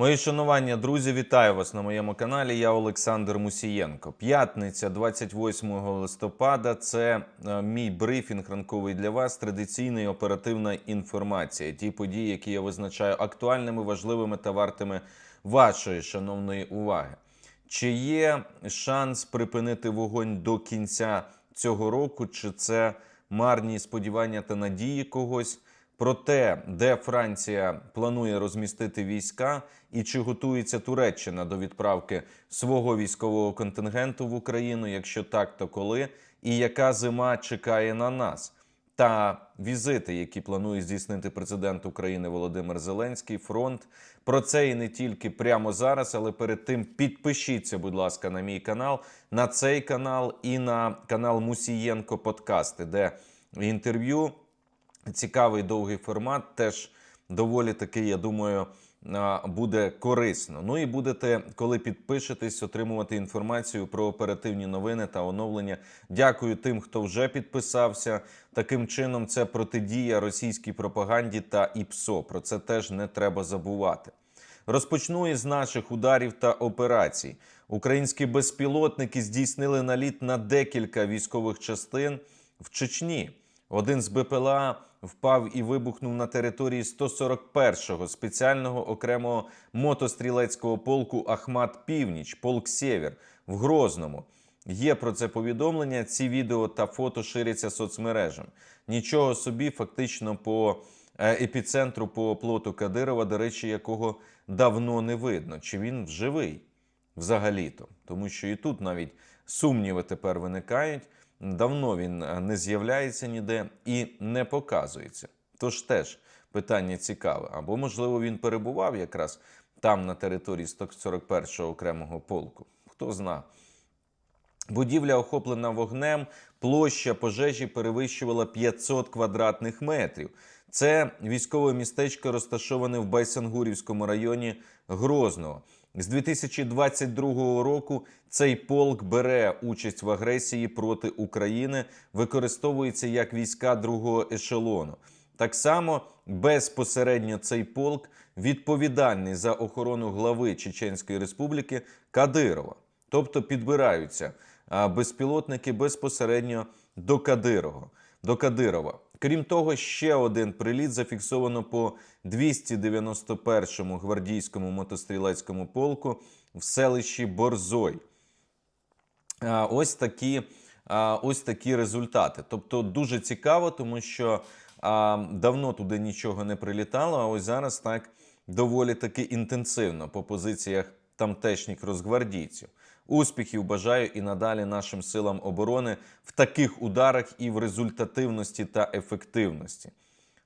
Мої шанування, друзі, вітаю вас на моєму каналі. Я Олександр Мусієнко. П'ятниця, 28 листопада. Це е, мій брифінг ранковий для вас. Традиційна і оперативна інформація. Ті події, які я визначаю актуальними, важливими та вартими вашої шановної уваги. Чи є шанс припинити вогонь до кінця цього року? Чи це марні сподівання та надії когось? Про те, де Франція планує розмістити війська, і чи готується Туреччина до відправки свого військового контингенту в Україну? Якщо так, то коли? І яка зима чекає на нас? Та візити, які планує здійснити президент України Володимир Зеленський, фронт. Про це і не тільки прямо зараз, але перед тим підпишіться, будь ласка, на мій канал, на цей канал і на канал Мусієнко Подкасти, де інтерв'ю цікавий довгий формат, теж доволі такий, я думаю, буде корисно. Ну і будете, коли підпишетесь, отримувати інформацію про оперативні новини та оновлення. Дякую тим, хто вже підписався. Таким чином, це протидія російській пропаганді та ІПСО. Про це теж не треба забувати. Розпочну із наших ударів та операцій. Українські безпілотники здійснили наліт на декілька військових частин в Чечні. Один з БПЛА впав і вибухнув на території 141-го спеціального окремого мотострілецького полку Ахмат Північ, полк Сєвєр в Грозному. Є про це повідомлення. Ці відео та фото ширяться соцмережам. Нічого собі, фактично, по е, епіцентру по оплоту Кадирова, до речі, якого давно не видно, чи він живий взагалі-то. Тому що і тут навіть сумніви тепер виникають. Давно він е, не з'являється ніде і не показується. Тож теж питання цікаве. Або, можливо, він перебував якраз там, на території 141-го окремого полку. Хто зна. Будівля охоплена вогнем, площа пожежі перевищувала 500 квадратних метрів. Це військове містечко розташоване в Байсангурівському районі Грозного. З 2022 року цей полк бере участь в агресії проти України, використовується як війська другого ешелону. Так само безпосередньо цей полк відповідальний за охорону глави Чеченської Республіки Кадирова. Тобто підбираються безпілотники безпосередньо до Кадирова. До Кадирова. Крім того, ще один приліт зафіксовано по 291-му гвардійському мотострілецькому полку в селищі Борзой. Ось такі, ось такі результати. Тобто дуже цікаво, тому що давно туди нічого не прилітало, а ось зараз так доволі таки інтенсивно по позиціях тамтешніх розгвардійців. Успіхів бажаю і надалі нашим силам оборони в таких ударах і в результативності та ефективності.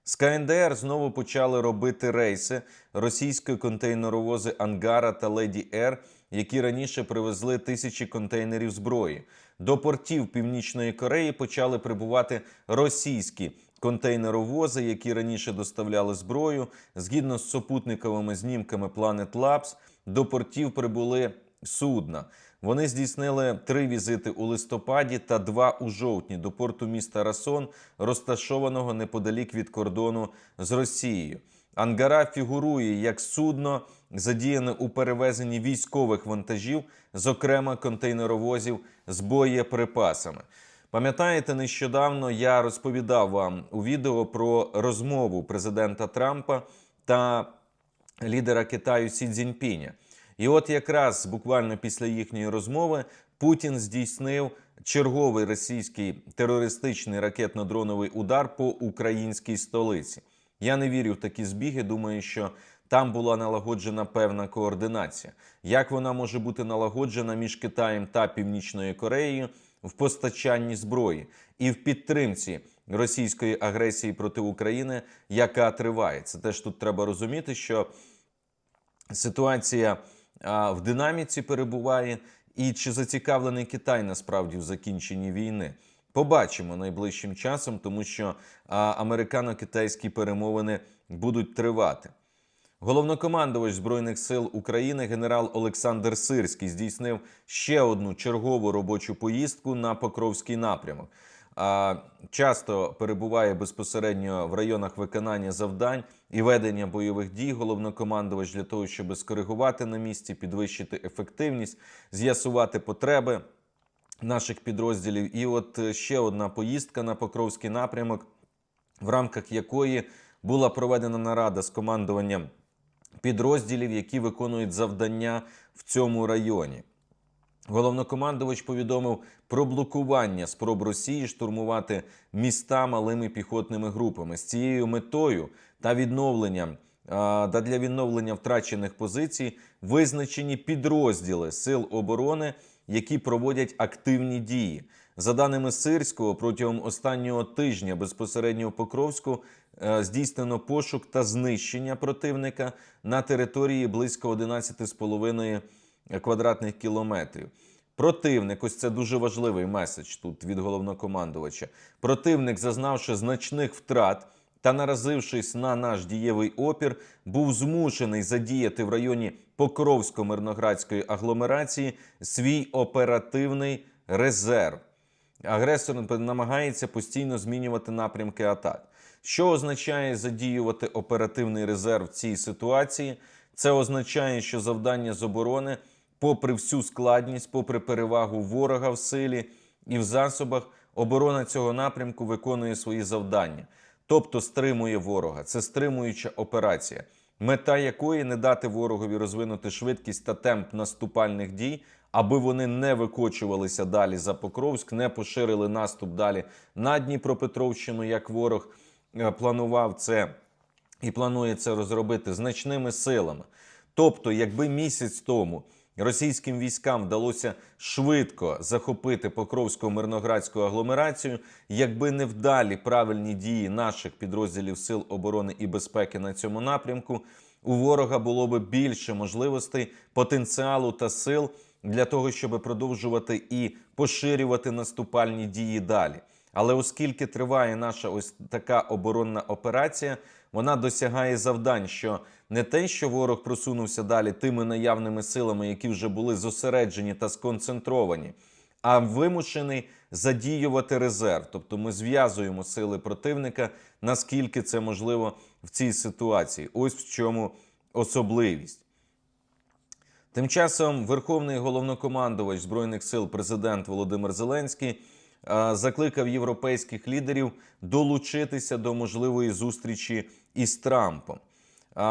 З КНДР знову почали робити рейси російської контейнеровози Ангара та Леді Р, які раніше привезли тисячі контейнерів зброї. До портів Північної Кореї почали прибувати російські контейнеровози, які раніше доставляли зброю. Згідно з супутниковими знімками Planet Labs, до портів прибули судна. Вони здійснили три візити у листопаді та два у жовтні до порту міста Расон, розташованого неподалік від кордону з Росією. Ангара фігурує як судно, задіяне у перевезенні військових вантажів, зокрема контейнеровозів з боєприпасами. Пам'ятаєте, нещодавно я розповідав вам у відео про розмову президента Трампа та лідера Китаю Сі Цзіньпіня. І от якраз буквально після їхньої розмови Путін здійснив черговий російський терористичний ракетно-дроновий удар по українській столиці. Я не вірю в такі збіги. Думаю, що там була налагоджена певна координація. Як вона може бути налагоджена між Китаєм та Північною Кореєю в постачанні зброї і в підтримці російської агресії проти України, яка триває? Це теж тут треба розуміти, що ситуація в динаміці перебуває, і чи зацікавлений Китай насправді в закінченні війни. Побачимо найближчим часом, тому що американо-китайські перемовини будуть тривати. Головнокомандувач Збройних сил України генерал Олександр Сирський здійснив ще одну чергову робочу поїздку на Покровський напрямок. А, часто перебуває безпосередньо в районах виконання завдань і ведення бойових дій. Головнокомандувач для того, щоб скоригувати на місці, підвищити ефективність, з'ясувати потреби наших підрозділів. І от е, ще одна поїздка на Покровський напрямок, в рамках якої була проведена нарада з командуванням підрозділів, які виконують завдання в цьому районі. Головнокомандувач повідомив про блокування спроб Росії штурмувати міста малими піхотними групами з цією метою та відновленням та для відновлення втрачених позицій визначені підрозділи сил оборони, які проводять активні дії. За даними Сирського, протягом останнього тижня безпосередньо в Покровську е, здійснено пошук та знищення противника на території близько 11,5 квадратних кілометрів. Противник, ось це дуже важливий меседж тут від головнокомандувача. Противник, зазнавши значних втрат та наразившись на наш дієвий опір, був змушений задіяти в районі Покровсько-Мирноградської агломерації свій оперативний резерв. Агресор намагається постійно змінювати напрямки атак. Що означає задіювати оперативний резерв в цій ситуації? Це означає, що завдання з оборони, попри всю складність, попри перевагу ворога в силі і в засобах, оборона цього напрямку виконує свої завдання, тобто стримує ворога. Це стримуюча операція, мета якої не дати ворогові розвинути швидкість та темп наступальних дій, аби вони не викочувалися далі за Покровськ, не поширили наступ далі на Дніпропетровщину, як ворог е, планував це і планує це розробити значними силами. Тобто, якби місяць тому російським військам вдалося швидко захопити Покровську мирноградську агломерацію, якби не вдалі правильні дії наших підрозділів Сил оборони і безпеки на цьому напрямку, у ворога було би більше можливостей, потенціалу та сил для того, щоб продовжувати і поширювати наступальні дії далі. Але оскільки триває наша ось така оборонна операція, вона досягає завдань, що не те, що ворог просунувся далі тими наявними силами, які вже були зосереджені та сконцентровані, а вимушений задіювати резерв. Тобто ми зв'язуємо сили противника, наскільки це можливо в цій ситуації. Ось в чому особливість. Тим часом Верховний головнокомандувач Збройних сил президент Володимир Зеленський закликав європейських лідерів долучитися до можливої зустрічі із Трампом.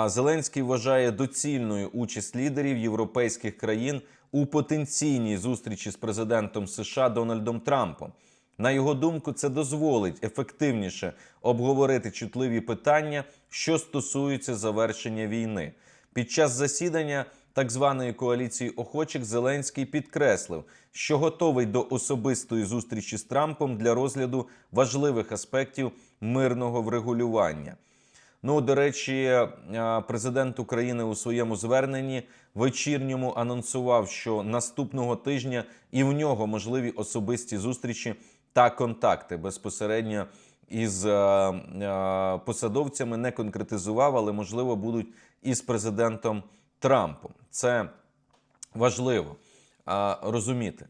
Зеленський вважає доцільною участь лідерів європейських країн у потенційній зустрічі з президентом США Дональдом Трампом. На його думку, це дозволить ефективніше обговорити чутливі питання, що стосуються завершення війни. Під час засідання так званої коаліції охочих Зеленський підкреслив, що готовий до особистої зустрічі з Трампом для розгляду важливих аспектів мирного врегулювання. Ну, до речі, е, президент України у своєму зверненні вечірньому анонсував, що наступного тижня і в нього можливі особисті зустрічі та контакти безпосередньо із е, е, посадовцями не конкретизував, але можливо будуть із президентом Трампом. Це важливо розуміти.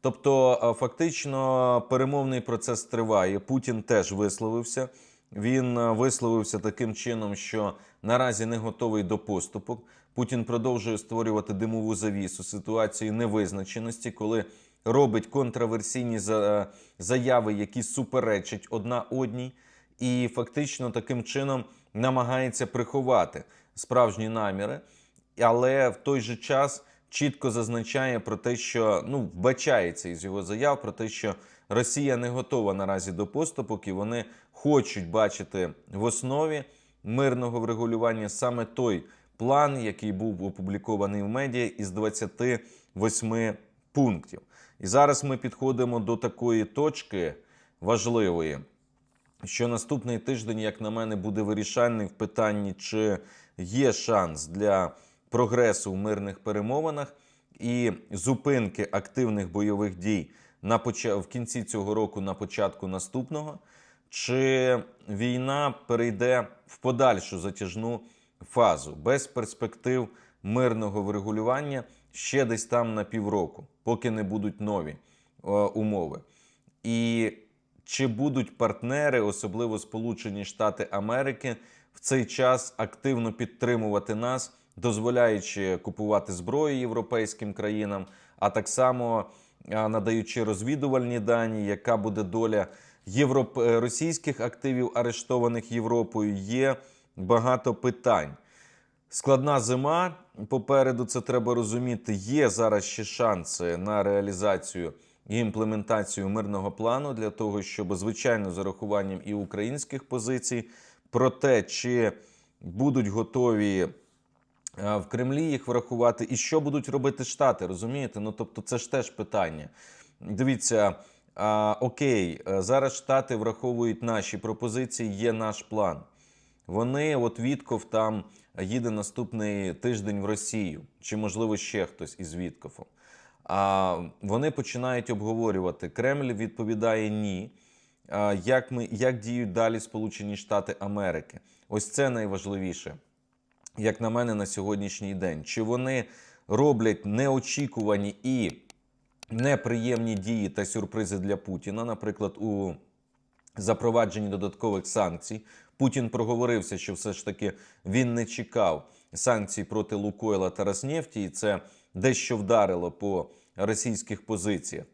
Тобто, фактично, перемовний процес триває. Путін теж висловився. Він висловився таким чином, що наразі не готовий до поступок. Путін продовжує створювати димову завісу ситуації невизначеності, коли робить контраверсійні заяви, які суперечать одна одній, і фактично таким чином намагається приховати справжні наміри але в той же час чітко зазначає про те, що ну вбачається із його заяв про те, що Росія не готова наразі до поступок, і вони хочуть бачити в основі мирного врегулювання саме той план, який був опублікований в медіа із 28 пунктів. І зараз ми підходимо до такої точки важливої, що наступний тиждень, як на мене, буде вирішальний в питанні, чи є шанс для прогресу в мирних перемовинах і зупинки активних бойових дій на поча... в кінці цього року, на початку наступного, чи війна перейде в подальшу затяжну фазу без перспектив мирного врегулювання ще десь там на півроку, поки не будуть нові е, умови. І чи будуть партнери, особливо Сполучені Штати Америки, в цей час активно підтримувати нас, дозволяючи купувати зброю європейським країнам, а так само надаючи розвідувальні дані, яка буде доля європ... е, російських активів, арештованих Європою, є багато питань. Складна зима. Попереду це треба розуміти. Є зараз ще шанси на реалізацію і імплементацію мирного плану для того, щоб звичайно з урахуванням і українських позицій про те, чи будуть готові в Кремлі їх врахувати, і що будуть робити Штати, розумієте? Ну тобто, це ж теж питання. Дивіться, а, окей, е, зараз Штати враховують наші пропозиції, є наш план. Вони, от Вітков там їде наступний тиждень в Росію, чи можливо ще хтось із Віткофом. А вони починають обговорювати. Кремль відповідає ні. А, Як ми як діють далі Сполучені Штати Америки? Ось це найважливіше, як на мене, на сьогоднішній день. Чи вони роблять неочікувані і неприємні дії та сюрпризи для Путіна, наприклад, у запровадженні додаткових санкцій. Путін проговорився, що все ж таки він не чекав санкцій проти Лукойла та Роснефті, і це дещо вдарило по російських позиціях.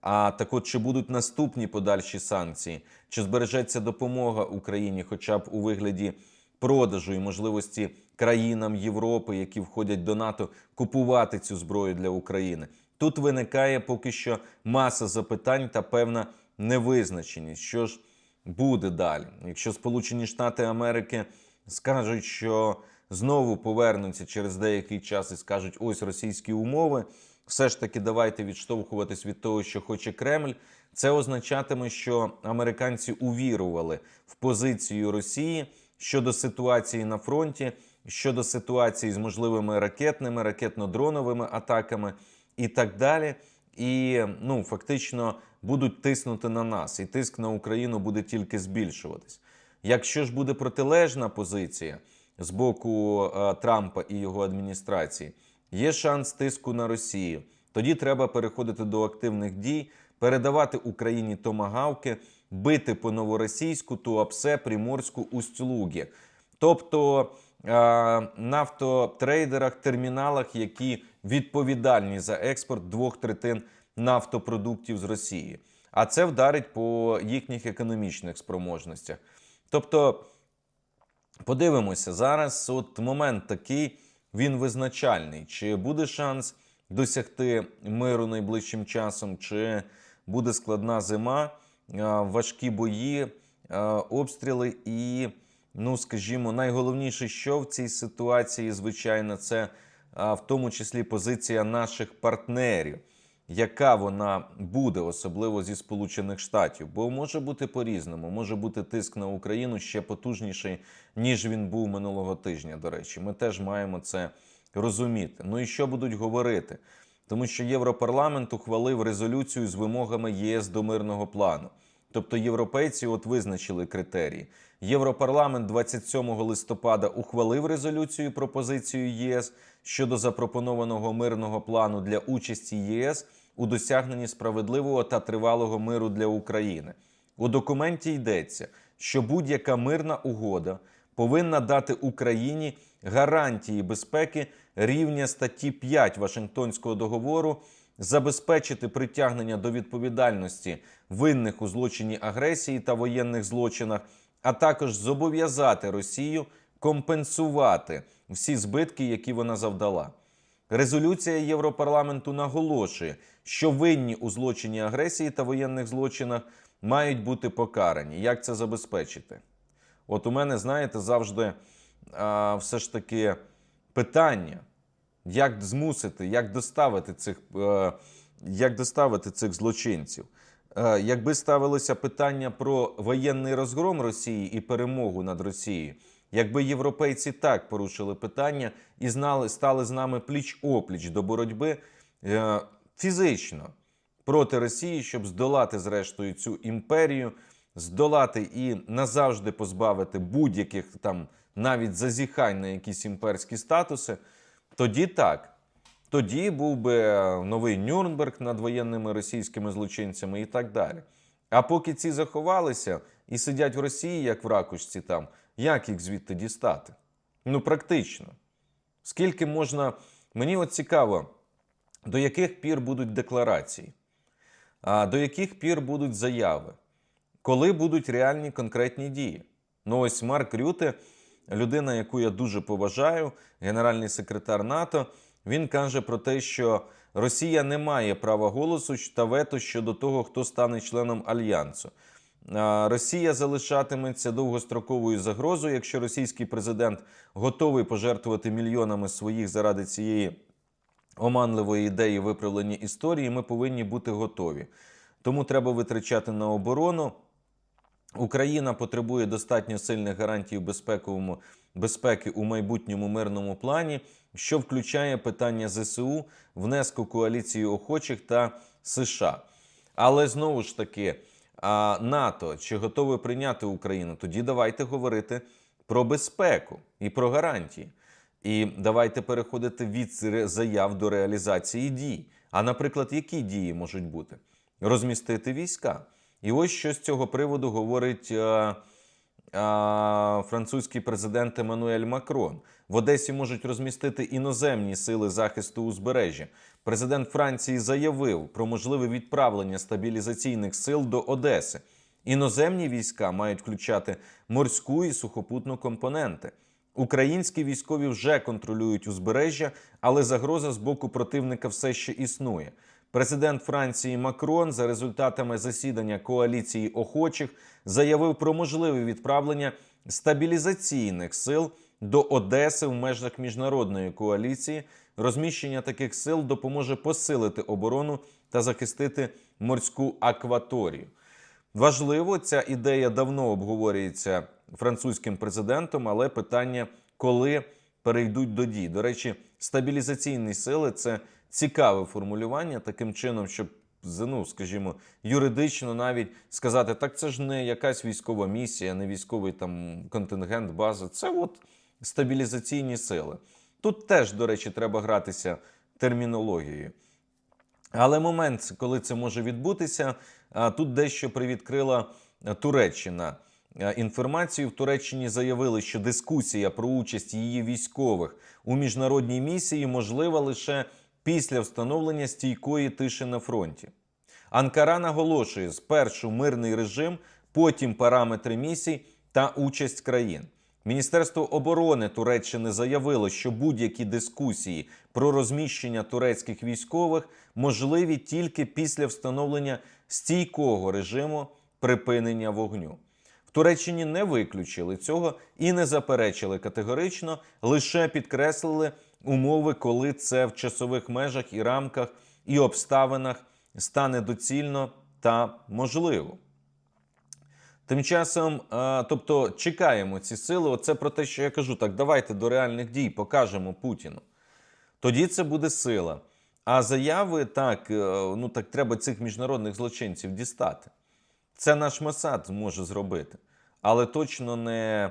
А так от, чи будуть наступні подальші санкції, чи збережеться допомога Україні, хоча б у вигляді продажу і можливості країнам Європи, які входять до НАТО, купувати цю зброю для України? Тут виникає поки що маса запитань та певна невизначеність. Що ж буде далі? Якщо Сполучені Штати Америки скажуть, що знову повернуться через деякий час і скажуть, ось російські умови, все ж таки давайте відштовхуватись від того, що хоче Кремль. Це означатиме, що американці увірували в позицію Росії щодо ситуації на фронті, щодо ситуації з можливими ракетними, ракетно-дроновими атаками і так далі. І ну фактично будуть тиснути на нас, і тиск на Україну буде тільки збільшуватись. Якщо ж буде протилежна позиція з боку е, Трампа і його адміністрації, є шанс тиску на Росію. Тоді треба переходити до активних дій, передавати Україні томагавки, бити по новоросійську, Туапсе, Приморську, Усть-Лугі. Тобто нафтотрейдерах, терміналах, які відповідальні за експорт двох третин нафтопродуктів з Росії. А це вдарить по їхніх економічних спроможностях. Тобто, подивимося зараз. От момент такий, він визначальний. Чи буде шанс досягти миру найближчим часом, чи буде складна зима, важкі бої, обстріли і, ну скажімо, найголовніше, що в цій ситуації, звичайно, це в тому числі позиція наших партнерів. Яка вона буде, особливо зі Сполучених Штатів? Бо може бути по-різному, може бути тиск на Україну ще потужніший, ніж він був минулого тижня. До речі, ми теж маємо це розуміти. Ну і що будуть говорити? Тому що Європарламент ухвалив резолюцію з вимогами ЄС до мирного плану. Тобто європейці от визначили критерії. Європарламент 27 листопада ухвалив резолюцію про позицію ЄС щодо запропонованого мирного плану для участі ЄС у досягненні справедливого та тривалого миру для України. У документі йдеться, що будь-яка мирна угода повинна дати Україні гарантії безпеки рівня статті 5 Вашингтонського договору, забезпечити притягнення до відповідальності винних у злочині агресії та воєнних злочинах, а також зобов'язати Росію компенсувати всі збитки, які вона завдала. Резолюція Європарламенту наголошує, що винні у злочині агресії та воєнних злочинах мають бути покарані. Як це забезпечити? От у мене, знаєте, завжди а, все ж таки питання, як змусити, як доставити цих, е, як доставити цих злочинців. Е, Якби ставилося питання про воєнний розгром Росії і перемогу над Росією, якби європейці так порушили питання і знали, стали з нами пліч опліч до боротьби е, фізично проти Росії, щоб здолати зрештою цю імперію, здолати і назавжди позбавити будь-яких там навіть зазіхань на якісь імперські статуси, тоді так. Тоді був би новий Нюрнберг над воєнними російськими злочинцями і так далі. А поки ці заховалися і сидять в Росії, як в ракушці там, як їх звідти дістати? Ну, практично. Скільки можна. Мені от цікаво, до яких пір будуть декларації, а до яких пір будуть заяви, коли будуть реальні конкретні дії. Ну, ось Марк Рюте, людина, яку я дуже поважаю, генеральний секретар НАТО, він каже про те, що Росія не має права голосу та вето щодо того, хто стане членом альянсу. Росія залишатиметься довгостроковою загрозою, якщо російський президент готовий пожертвувати мільйонами своїх заради цієї оманливої ідеї виправлення історії, ми повинні бути готові. Тому треба витрачати на оборону. Україна потребує достатньо сильних гарантій безпековому безпеки у майбутньому мирному плані, що включає питання ЗСУ, внеску коаліції охочих та США. Але знову ж таки, а, НАТО чи готове прийняти Україну? Тоді давайте говорити про безпеку і про гарантії. І давайте переходити від заяв до реалізації дій. А, наприклад, які дії можуть бути? Розмістити війська. І ось що з цього приводу говорить е, а, французький президент Еммануель Макрон. В Одесі можуть розмістити іноземні сили захисту узбережжя. Президент Франції заявив про можливе відправлення стабілізаційних сил до Одеси. Іноземні війська мають включати морську і сухопутну компоненти. Українські військові вже контролюють узбережжя, але загроза з боку противника все ще існує. Президент Франції Макрон за результатами засідання коаліції охочих заявив про можливе відправлення стабілізаційних сил до Одеси в межах міжнародної коаліції. Розміщення таких сил допоможе посилити оборону та захистити морську акваторію. Важливо, ця ідея давно обговорюється французьким президентом, але питання, коли перейдуть до дій. До речі, стабілізаційні сили це цікаве формулювання, таким чином, щоб ну, скажімо, юридично навіть сказати, так це ж не якась військова місія, не військовий там контингент, база. Це от стабілізаційні сили. Тут теж, до речі, треба гратися термінологією. Але момент, коли це може відбутися, тут дещо привідкрила Туреччина. Інформацію в Туреччині заявили, що дискусія про участь її військових у міжнародній місії можлива лише після встановлення стійкої тиші на фронті. Анкара наголошує спершу мирний режим, потім параметри місій та участь країн. Міністерство оборони Туреччини заявило, що будь-які дискусії про розміщення турецьких військових можливі тільки після встановлення стійкого режиму припинення вогню. В Туреччині не виключили цього і не заперечили категорично, лише підкреслили умови, коли це в часових межах і рамках і обставинах стане доцільно та можливо. Тим часом, е, тобто, чекаємо ці сили. Оце про те, що я кажу, так давайте до реальних дій покажемо Путіну. Тоді це буде сила. А заяви так, е, ну так треба цих міжнародних злочинців дістати. Це наш Масад зможе зробити, але точно не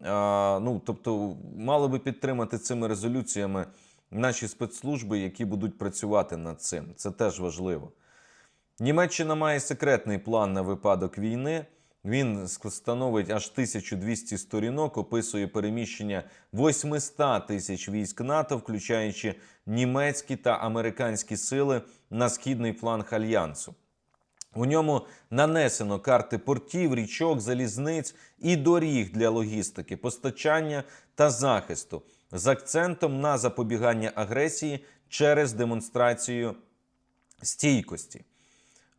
ну, тобто, мали би підтримати цими резолюціями наші спецслужби, які будуть працювати над цим. Це теж важливо. Німеччина має секретний план на випадок війни. Він становить аж 1200 сторінок, описує переміщення 800 тисяч військ НАТО, включаючи німецькі та американські сили на східний фланг альянсу. У ньому нанесено карти портів, річок, залізниць і доріг для логістики, постачання та захисту з акцентом на запобігання агресії через демонстрацію стійкості.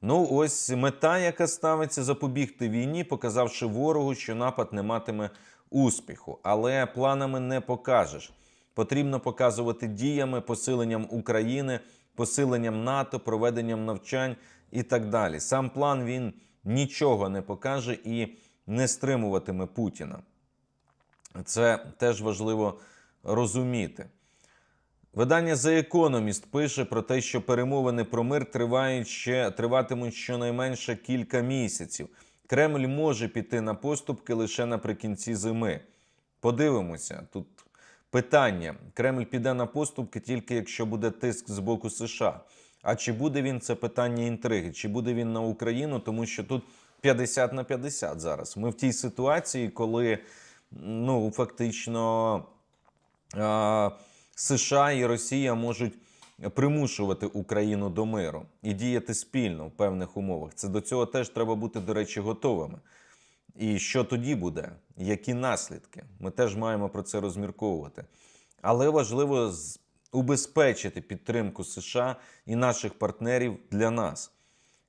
Ну, ось мета, яка ставиться запобігти війні, показавши ворогу, що напад не матиме успіху. Але планами не покажеш. Потрібно показувати діями, посиленням України, посиленням НАТО, проведенням навчань і так далі. Сам план він нічого не покаже і не стримуватиме Путіна. Це теж важливо розуміти. Видання The Economist пише про те, що перемовини про мир тривають ще триватимуть щонайменше кілька місяців. Кремль може піти на поступки лише наприкінці зими. Подивимося тут питання: Кремль піде на поступки тільки якщо буде тиск з боку США. А чи буде він це питання інтриги? Чи буде він на Україну? Тому що тут 50 на 50 зараз. Ми в тій ситуації, коли ну фактично а, США і Росія можуть примушувати Україну до миру і діяти спільно в певних умовах. Це до цього теж треба бути, до речі, готовими. І що тоді буде? Які наслідки? Ми теж маємо про це розмірковувати. Але важливо убезпечити підтримку США і наших партнерів для нас.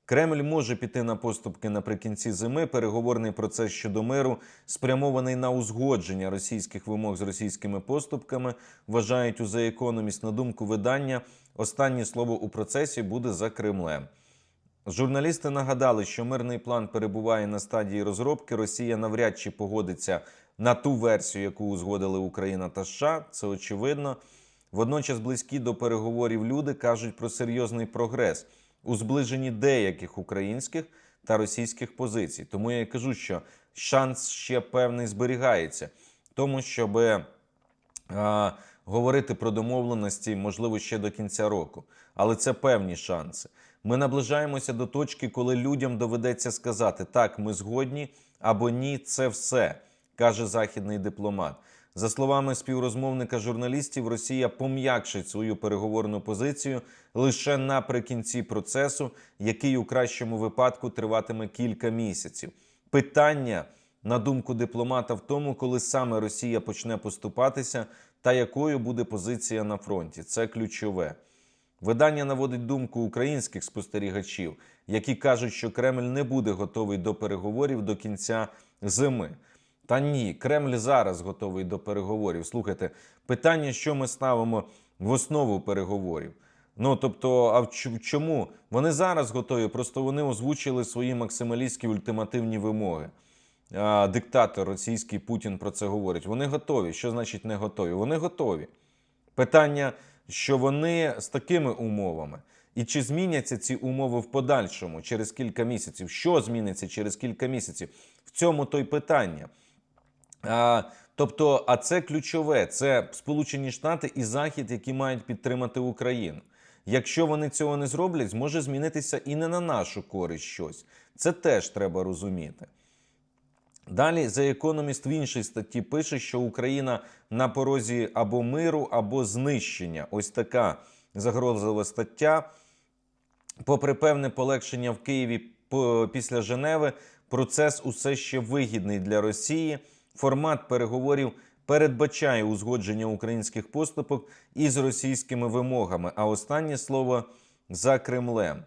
Кремль може піти на поступки наприкінці зими. Переговорний процес щодо миру спрямований на узгодження російських вимог з російськими поступками. Вважають у The Economist. На думку видання, останнє слово у процесі буде за Кремлем. Журналісти нагадали, що мирний план перебуває на стадії розробки. Росія навряд чи погодиться на ту версію, яку узгодили Україна та США. Це очевидно. Водночас близькі до переговорів люди кажуть про серйозний прогрес у зближенні деяких українських та російських позицій. Тому я і кажу, що шанс ще певний зберігається, тому щоб а, говорити про домовленості можливо ще до кінця року, але це певні шанси. Ми наближаємося до точки, коли людям доведеться сказати так, ми згодні або ні, це все, каже західний дипломат. За словами співрозмовника журналістів, Росія пом'якшить свою переговорну позицію лише наприкінці процесу, який у кращому випадку триватиме кілька місяців. Питання, на думку дипломата, в тому, коли саме Росія почне поступатися та якою буде позиція на фронті. Це ключове. Видання наводить думку українських спостерігачів, які кажуть, що Кремль не буде готовий до переговорів до кінця зими. Та ні, Кремль зараз готовий до переговорів. Слухайте, питання, що ми ставимо в основу переговорів. Ну тобто, а чому вони зараз готові? Просто вони озвучили свої максималістські ультимативні вимоги. А, диктатор російський Путін про це говорить. Вони готові. Що значить не готові? Вони готові. Питання, що вони з такими умовами, і чи зміняться ці умови в подальшому через кілька місяців? Що зміниться через кілька місяців? В цьому то й питання. А, тобто, а це ключове: це Сполучені Штати і Захід, які мають підтримати Україну. Якщо вони цього не зроблять, зможе змінитися і не на нашу користь щось. Це теж треба розуміти. Далі The Economist в іншій статті пише, що Україна на порозі або миру, або знищення. Ось така загрозлива стаття. Попри певне полегшення в Києві після Женеви, процес усе ще вигідний для Росії. Формат переговорів передбачає узгодження українських поступок із російськими вимогами. А останнє слово за Кремлем.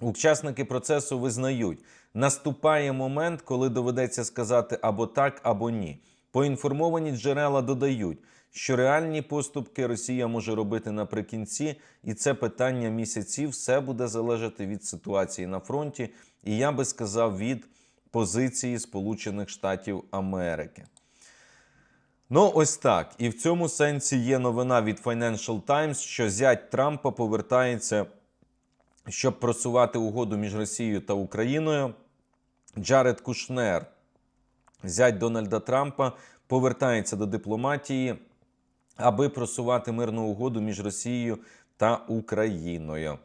Учасники процесу визнають, наступає момент, коли доведеться сказати або так, або ні. Поінформовані джерела додають, що реальні поступки Росія може робити наприкінці, і це питання місяців. Все буде залежати від ситуації на фронті, і я би сказав від позиції Сполучених Штатів Америки. Ну, ось так. І в цьому сенсі є новина від Financial Times, що зять Трампа повертається щоб просувати угоду між Росією та Україною. Джаред Кушнер, зять Дональда Трампа, повертається до дипломатії, аби просувати мирну угоду між Росією та Україною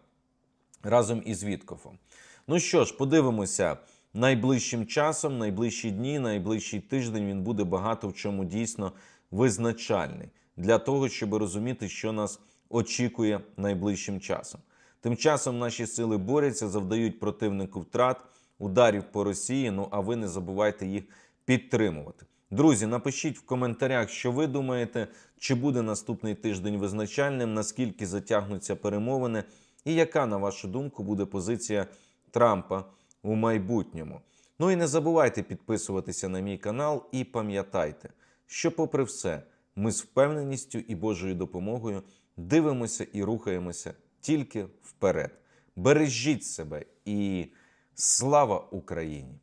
разом із Віткофом. Ну що ж, подивимося. Найближчим часом, найближчі дні, найближчий тиждень він буде багато в чому дійсно визначальний для того, щоб розуміти, що нас очікує найближчим часом. Тим часом наші сили борються, завдають противнику втрат, ударів по Росії. Ну а ви не забувайте їх підтримувати. Друзі, напишіть в коментарях, що ви думаєте, чи буде наступний тиждень визначальним, наскільки затягнуться перемовини, і яка, на вашу думку, буде позиція Трампа у майбутньому. Ну і не забувайте підписуватися на мій канал і пам'ятайте, що, попри все, ми з впевненістю і Божою допомогою дивимося і рухаємося тільки вперед. Бережіть себе і слава Україні!